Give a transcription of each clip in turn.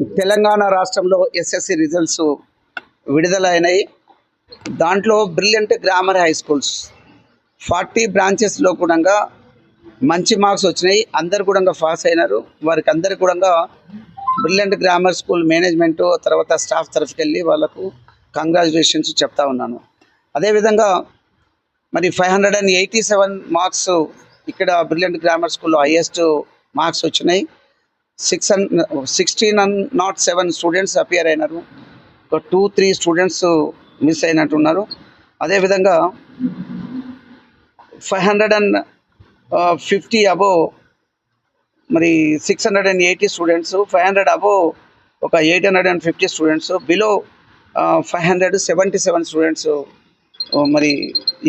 తెలంగాణ రాష్ట్రంలో SSC results విడుదలైనాయి. దాంట్లో brilliant grammar high schools. Forty బ్రాంచెస్లో కూడా మంచి మార్క్స్ వచ్చినాయి. అందరు కూడా పాస్ అయినారు. వారికి అందరు కూడా బ్రిలియంట్ గ్రామర్ స్కూల్ మేనేజ్మెంట్ తర్వాత స్టాఫ్ తరఫుకి వెళ్ళి వాళ్ళకు కంగ్రాచులేషన్స్ చెప్తా ఉన్నాను. అదేవిధంగా మరి five hundred and eighty seven marks ఇక్కడ బ్రిలియంట్ గ్రామర్ స్కూల్లో హయ్యెస్ట్ మార్క్స్ వచ్చినాయి. Six sixteen and not seven students appear అయినారు. ఒక టూ త్రీ స్టూడెంట్స్ మిస్ అయినట్టున్నారు. అదేవిధంగా five hundred and fifty above మరి six hundred and eighty students five hundred above ఒక eight hundred and fifty students below five hundred seventy seven students మరి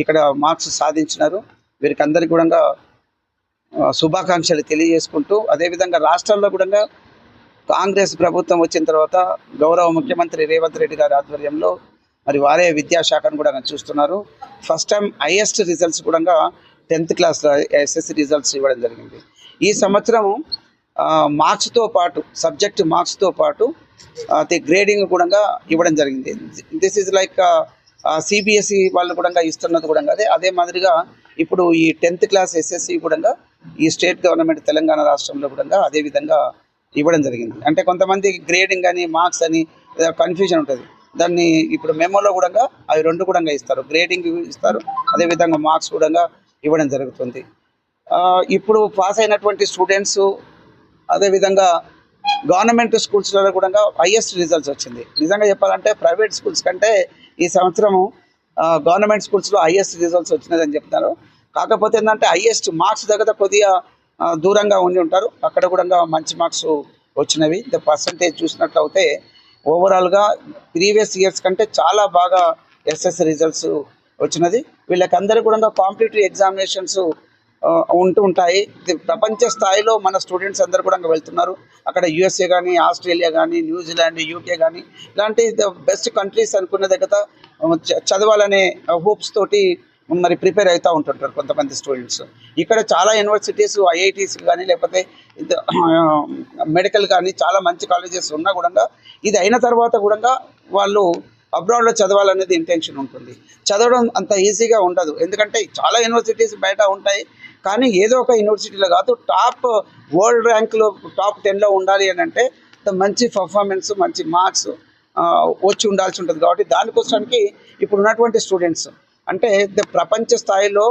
ఇక్కడ marks సాధించినారు. వీరికి అందరికీ కూడా శుభాకాంక్షలు తెలియజేసుకుంటూ అదేవిధంగా రాష్ట్రంలో కూడా కాంగ్రెస్ ప్రభుత్వం వచ్చిన తర్వాత గౌరవ ముఖ్యమంత్రి రేవంత్ రెడ్డి గారి ఆధ్వర్యంలో మరి వారే విద్యాశాఖను కూడా చూస్తున్నారు. ఫస్ట్ టైం హైయెస్ట్ రిజల్ట్స్ కూడా టెన్త్ క్లాస్లో ఎస్ఎస్సి రిజల్ట్స్ ఇవ్వడం జరిగింది. ఈ సంవత్సరం మార్క్స్తో పాటు సబ్జెక్ట్ మార్క్స్తో పాటు అది గ్రేడింగ్ కూడా ఇవ్వడం జరిగింది. దిస్ ఈజ్ లైక్ సిబిఎస్ఈ వాళ్ళు కూడా ఇస్తున్నది కూడా అదే అదే మాదిరిగా ఇప్పుడు ఈ టెన్త్ క్లాస్ ఎస్ఎస్సి కూడా ఈ స్టేట్ గవర్నమెంట్ తెలంగాణ రాష్ట్రంలో కూడా అదే విధంగా ఇవ్వడం జరిగింది. అంటే కొంతమంది గ్రేడింగ్ అని మార్క్స్ అని కన్ఫ్యూజన్ ఉంటుంది. దాన్ని ఇప్పుడు మెమోలో కూడా అవి రెండు కూడా ఇస్తారు. గ్రేడింగ్ ఇస్తారు. అదేవిధంగా మార్క్స్ కూడా ఇవ్వడం జరుగుతుంది. ఇప్పుడు పాస్ అయినటువంటి స్టూడెంట్స్ అదేవిధంగా గవర్నమెంట్ స్కూల్స్లలో కూడా హైయెస్ట్ రిజల్ట్స్ వచ్చింది. నిజంగా చెప్పాలంటే ప్రైవేట్ స్కూల్స్ కంటే ఈ సంవత్సరము గవర్నమెంట్ స్కూల్స్లో హైయెస్ట్ రిజల్ట్స్ వచ్చినదని చెప్తున్నారు. కాకపోతే ఏంటంటే హైయెస్ట్ మార్క్స్ దగ్గర కొద్దిగా దూరంగా ఉండి ఉంటారు. అక్కడ కూడా మంచి మార్క్స్ వచ్చినవి. ద పర్సంటేజ్ చూసినట్లయితే ఓవరాల్గా ప్రీవియస్ ఇయర్స్ కంటే చాలా బాగా ఎస్ఎస్ రిజల్ట్స్ వచ్చినది. వీళ్ళకందరూ కూడా కాంపిటేటివ్ ఎగ్జామినేషన్స్ ఉంటూ ఉంటాయి. ప్రపంచ స్థాయిలో మన స్టూడెంట్స్ అందరు కూడా వెళ్తున్నారు. అక్కడ యుఎస్ఏ కానీ ఆస్ట్రేలియా కానీ న్యూజిలాండ్ యూకే కానీ ఇలాంటి బెస్ట్ కంట్రీస్ అనుకున్న దగ్గర చ- చదవాలనే హోప్స్ తోటి మరి ప్రిపేర్ అవుతూ ఉంటుంటారు కొంతమంది స్టూడెంట్స్. ఇక్కడ చాలా యూనివర్సిటీస్ ఐఐటీస్ కానీ లేకపోతే మెడికల్ కానీ చాలా మంచి కాలేజెస్ ఉన్నా కూడా ఇది అయిన తర్వాత కూడా వాళ్ళు అబ్రాడ్లో చదవాలనేది ఇంటెన్షన్ ఉంటుంది. చదవడం అంత ఈజీగా ఉండదు. ఎందుకంటే చాలా యూనివర్సిటీస్ బయట ఉంటాయి. కానీ ఏదో ఒక యూనివర్సిటీలో కాదు టాప్ వరల్డ్ ర్యాంక్లో టాప్ టెన్లో ఉండాలి అని అంటే మంచి పర్ఫార్మెన్స్ మంచి మార్క్స్ వచ్చి ఉండాల్సి ఉంటుంది. కాబట్టి దానికోసానికి ఇప్పుడు ఉన్నటువంటి స్టూడెంట్స్ అంటే ప్రపంచ స్థాయిలో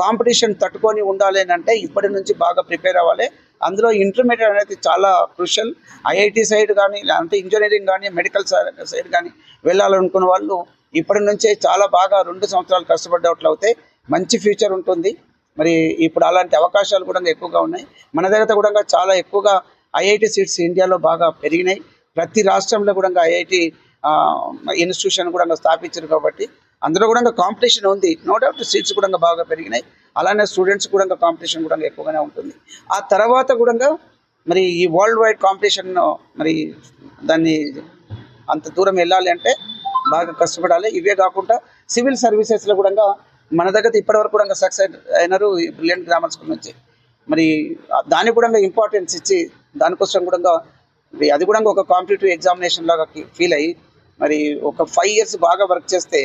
కాంపిటీషన్ తట్టుకొని ఉండాలి అని అంటే ఇప్పటి నుంచి బాగా ప్రిపేర్ అవ్వాలి. అందులో ఇంటర్మీడియట్ అనేది చాలా క్రూషల్ ఐఐటి సైడ్ కానీ లేదంటే ఇంజనీరింగ్ కానీ మెడికల్ సైడ్ కానీ వెళ్ళాలనుకున్న వాళ్ళు ఇప్పటి నుంచే చాలా బాగా రెండు సంవత్సరాలు కష్టపడ్డట్లయితే మంచి ఫ్యూచర్ ఉంటుంది. మరి ఇప్పుడు అలాంటి అవకాశాలు కూడా ఎక్కువగా ఉన్నాయి. మన దగ్గర కూడా చాలా ఎక్కువగా ఐఐటి సీట్స్ ఇండియాలో బాగా పెరిగినాయి. ప్రతి రాష్ట్రంలో కూడా ఐఐటి ఇన్స్టిట్యూషన్ కూడా స్థాపించారు కాబట్టి అందులో కూడా కాంపిటీషన్ ఉంది నో డౌట్ సీట్స్ కూడా బాగా పెరిగినాయి అలానే స్టూడెంట్స్ కూడా కాంపిటీషన్ కూడా ఎక్కువగానే ఉంటుంది ఆ తర్వాత కూడా మరి ఈ వరల్డ్ వైడ్ కాంపిటీషన్ మరి దాన్ని అంత దూరం వెళ్ళాలి అంటే బాగా కష్టపడాలి ఇవే కాకుండా సివిల్ సర్వీసెస్లో కూడా మన దగ్గర ఇప్పటివరకు కూడా సక్సెస్ అయినారు బ్రిలియంట్ గ్రామర్ స్కూల్ నుంచి మరి దానికి కూడా ఇంపార్టెన్స్ ఇచ్చి దానికోసం కూడా అది కూడా ఒక కాంపిటేటివ్ ఎగ్జామినేషన్ లాగా ఫీల్ అయ్యి మరి ఒక ఫైవ్ ఇయర్స్ బాగా వర్క్ చేస్తే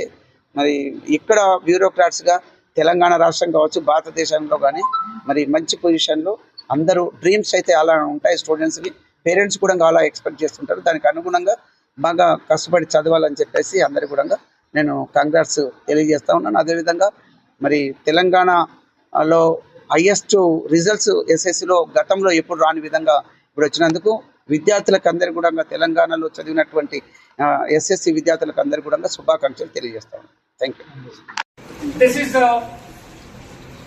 మరి ఇక్కడ బ్యూరోక్రాట్స్గా తెలంగాణ రాష్ట్రం కావచ్చు భారతదేశంలో కానీ మరి మంచి పొజిషన్లో అందరూ డ్రీమ్స్ అయితే అలా ఉంటాయి స్టూడెంట్స్కి పేరెంట్స్ కూడా అలా ఎక్స్పెక్ట్ చేస్తుంటారు. దానికి అనుగుణంగా బాగా కష్టపడి చదవాలని చెప్పేసి అందరి కూడా నేను కంగ్రాట్స్ తెలియజేస్తా ఉన్నాను. అదేవిధంగా మరి తెలంగాణలో హయ్యెస్ట్ రిజల్ట్స్ ఎస్ఎస్సిలో గతంలో ఎప్పుడు రాని విధంగా ఇప్పుడు వచ్చినందుకు విద్యార్థులకు అందరి కూడా తెలంగాణలో చదివినటువంటి ఎస్ఎస్సి విద్యార్థులకు అందరి కూడా శుభాకాంక్షలు తెలియజేస్తాను Thank you. This is the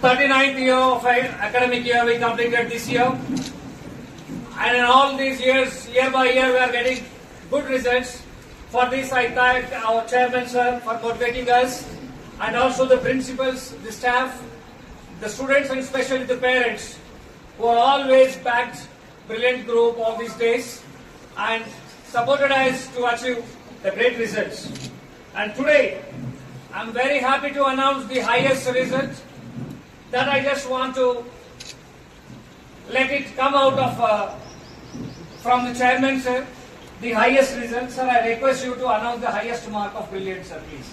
39th year of academic year we completed this year. And in all these years, year by year, we are getting good results. For this, I thank our chairman, sir, for motivating us, and also the principals, the staff, the students, and especially the parents, who are always backed brilliant group all these days and supported us to achieve the great results. And today, I'm very happy to announce the highest result that I just want to let it come out of uh, from the chairman, sir, the highest result. Sir, I request you to announce the highest mark of brilliance, sir, please.